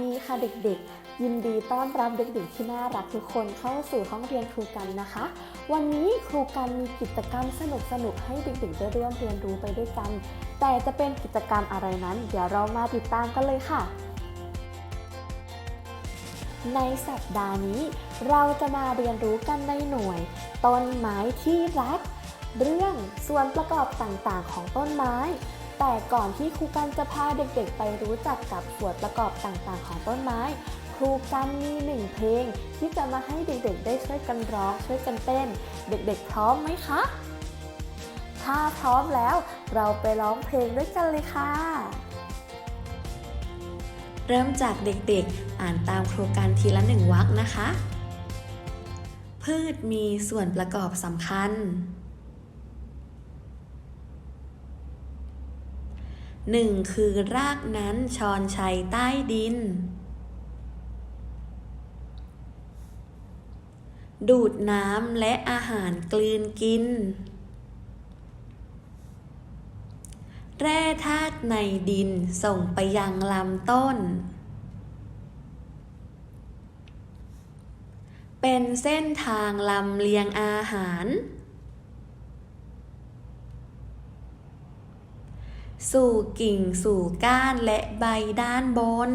ดีค่ะเด็กๆ ยินดีต้อนรับเด็กๆที่น่ารักทุกคนเข้าสู่ห้องเรียนครูกันนะคะ วันนี้ครูกันมีกิจกรรมสนุกๆให้เด็กๆได้เรียนเรียนรู้ไปด้วยกัน แต่จะเป็นกิจกรรมอะไรนั้น เดี๋ยวเรามาติดตามกันเลยค่ะ ในสัปดาห์นี้ เราจะมาเรียนรู้กันในหน่วย ต้นไม้ที่รัก เรื่องส่วนประกอบต่างๆ ของต้นไม้ แต่ก่อนที่ครูกันจะพาเด็กๆ ไปรู้จักกับส่วนประกอบต่างๆ ของต้นไม้ ครูกันมีหนึ่งเพลง ที่จะมาให้เด็กๆ ได้ช่วยกันร้องช่วยกันเต้น เด็กๆ พร้อมไหมคะ ถ้าพร้อมแล้วเราไปร้องเพลงด้วยกันเลยค่ะ เริ่มจากเด็กๆ อ่านตามโครงการทีละหนึ่งวรรคนะคะ พืชมีส่วนประกอบสำคัญ หนึ่งคือรากนั้นชอนชัยใต้ดิน ดูดน้ำและอาหารกลืนกิน แร่ธาตุในดินส่งไปยังลำต้น เป็นเส้นทางลำเลียงอาหาร สู่กิ่งสู่ก้านและใบด้านบน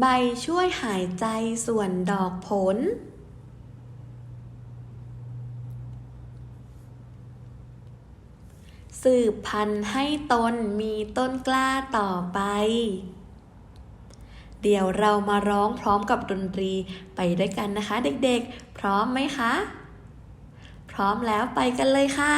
ใบช่วยหายใจส่วนดอกผลสืบพันธุ์ให้ตนมีต้นกล้าต่อไป เดี๋ยวเรามาร้องพร้อมกับดนตรีไปด้วยกันนะคะเด็กๆ พร้อมไหมคะ พร้อมแล้วไปกันเลยค่ะ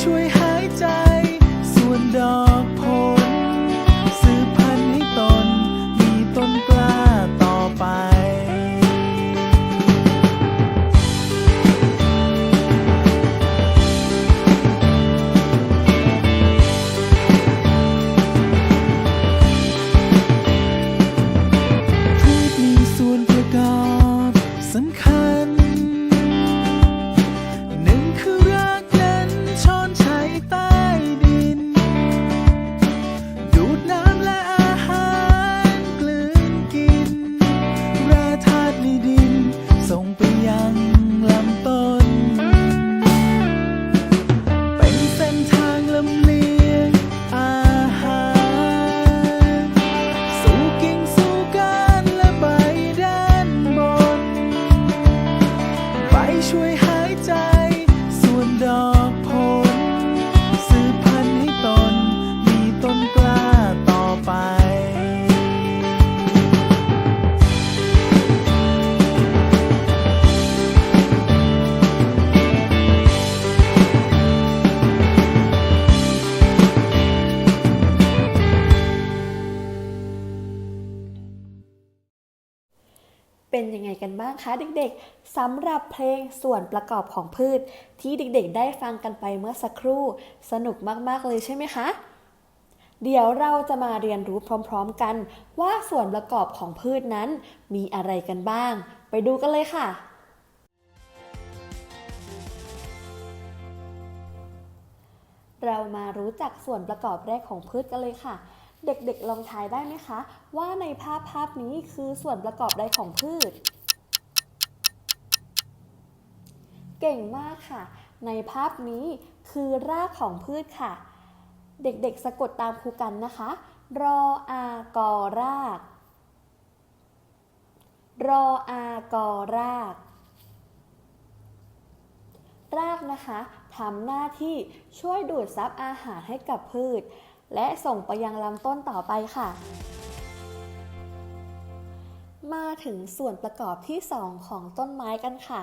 ช่วยหายใจ ยังลำ เป็นยังไงกันบ้างคะเด็กๆสำหรับเพลงส่วนประกอบของพืช ที่เด็กๆ ได้ฟังกันไปเมื่อสักครู่ สนุกมากๆเลยใช่ไหมคะเดี๋ยวเราจะมาเรียนรู้พร้อมๆกัน ว่าส่วนประกอบของพืชนั้น มีอะไรกันบ้าง ไปดูกันเลยค่ะ เรามารู้จักส่วนประกอบแรกของพืชกันเลยค่ะ เด็กๆลองทายได้ไหมคะ ว่าในภาพภาพนี้คือส่วนประกอบใดของพืช เก่งมากค่ะ ในภาพนี้คือรากของพืชค่ะ เด็กๆสะกดตามครูกันนะคะ รออากอราก รออากอราก รากนะคะทำหน้าที่ช่วยดูดซับอาหารให้กับพืช และส่งไปยังลำต้นต่อไปค่ะ มาถึงส่วนประกอบที่ 2 ของต้นไม้กันค่ะ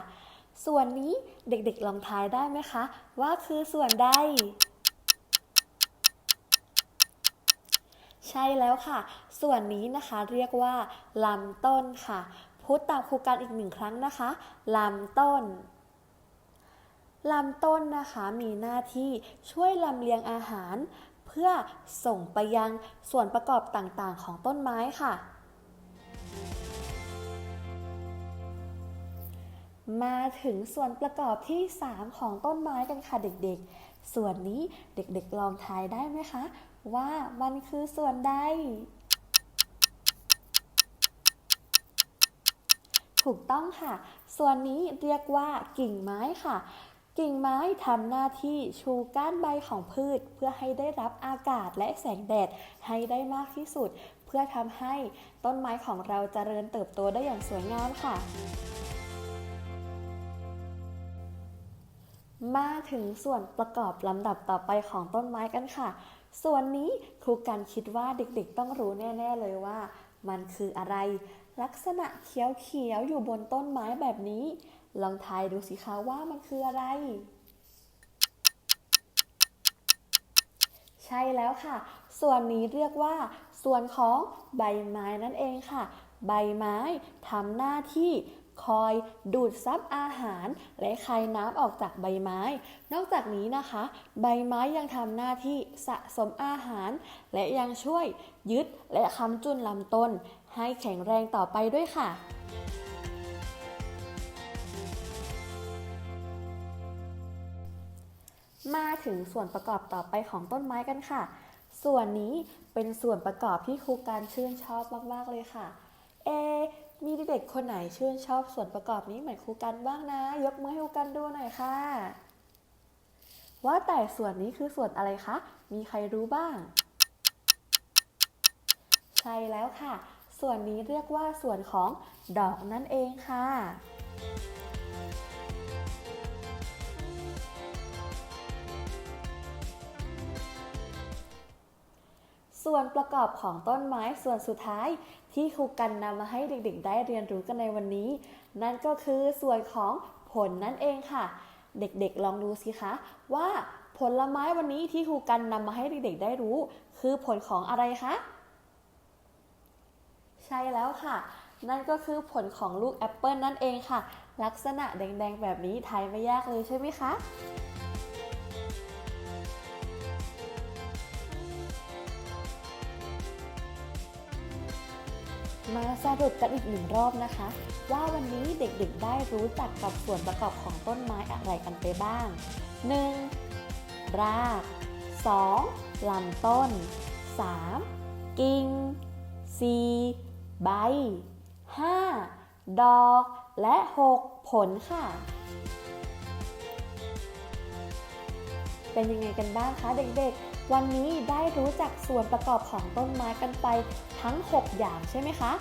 ส่วนนี้เด็กๆลองทายได้ไหมคะ ว่าคือส่วนใด ใช่แล้วค่ะ ส่วนนี้นะคะเรียกว่าลำต้นค่ะ พูดตามครูการอีกหนึ่งครั้งนะคะลำต้นลำต้นนะคะมีหน้าที่ช่วยลำเลียงอาหาร พื่อส่งไปยังส่วนประกอบต่างๆ ของต้นไม้ค่ะ มาถึงส่วนประกอบที่ 3 ของต้นไม้กันค่ะเด็กๆ ส่วนนี้เด็กๆลองทายได้ไหมคะ ว่ามันคือส่วนใดถูกต้องค่ะ ส่วนนี้เรียกว่ากิ่งไม้ค่ะ กิ่งไม้ทำหน้าที่ชูก้านใบของพืช เพื่อให้ได้รับอากาศและแสงแดดให้ได้มากที่สุด เพื่อทำให้ต้นไม้ของเราเจริญเติบโตได้อย่างสวยงามค่ะ มาถึงส่วนประกอบลำดับต่อไปของต้นไม้กันค่ะ ส่วนนี้ครูกันคิดว่าเด็กๆ ต้องรู้แน่ๆเลยว่า มันคืออะไร ลักษณะเขียวๆอยู่บนต้นไม้แบบนี้ ลองทายดูสิคะว่ามันคืออะไร ใช่แล้วค่ะ ส่วนนี้เรียกว่า ส่วนของใบไม้นั่นเองค่ะ ใบไม้ทำหน้าที่คอยดูดซับอาหาร และคายน้ำออกจากใบไม้ นอกจากนี้นะคะ ใบไม้ยังทำหน้าที่สะสมอาหาร และยังช่วยยึดและค้ำจุนลำต้น ให้แข็งแรงต่อไปด้วยค่ะ มาถึงส่วนประกอบต่อไปของต้นไม้กันค่ะ ส่วนนี้เป็นส่วนประกอบที่ครูการชื่นชอบมากๆเลยค่ะ เอ มีเด็กๆคนไหนชื่นชอบส่วนประกอบนี้เหมือนครูกันบ้างนะ ยกมือให้ครูกันดูหน่อยค่ะ ว่าแต่ส่วนนี้คือส่วนอะไรคะ มีใครรู้บ้าง ใช่แล้วค่ะ ส่วนนี้เรียกว่าส่วนของดอกนั่นเองค่ะ ส่วนประกอบของต้นไม้ส่วนสุดท้าย ที่ครูกันนำมาให้เด็กๆ ได้เรียนรู้กันในวันนี้ นั่นก็คือส่วนของผลนั่นเองค่ะ เด็กๆ ลองดูสิคะ ว่าผลไม้วันนี้ที่ครูกันนำมาให้เด็กๆ ได้รู้ คือผลของอะไรคะ ใช่แล้วค่ะ นั่นก็คือผลของลูกแอปเปิลนั่นเองค่ะ ลักษณะแดงๆ แบบนี้ทายไม่ยากเลยใช่ไหมคะ มาสรุปกันอีกหนึ่งรอบนะคะ ว่าวันนี้เด็กๆได้รู้จักกับส่วนประกอบของต้นไม้อะไรกันไปบ้าง 1. ราก 2. ลำต้น 3. กิ่ง 4. ใบ 5. ดอก และ 6. ผลค่ะ เป็นยังไงกันบ้างคะเด็กๆ วันนี้ได้รู้จักส่วนประกอบของต้นไม้กันไปทั้ง 6 อย่างใช่ไหมคะ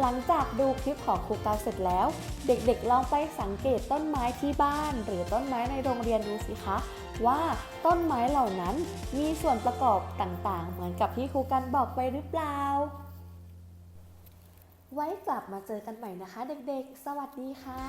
หลังจากดูคลิปของครูกาวเสร็จแล้ว เด็กๆลองไปสังเกตต้นไม้ที่บ้าน หรือต้นไม้ในโรงเรียนดูสิคะ ว่าต้นไม้เหล่านั้นมีส่วนประกอบต่างๆ เหมือนกับที่ครูกันบอกไปหรือเปล่า ไว้กลับมาเจอกันใหม่นะคะ เด็กๆ สวัสดีค่ะ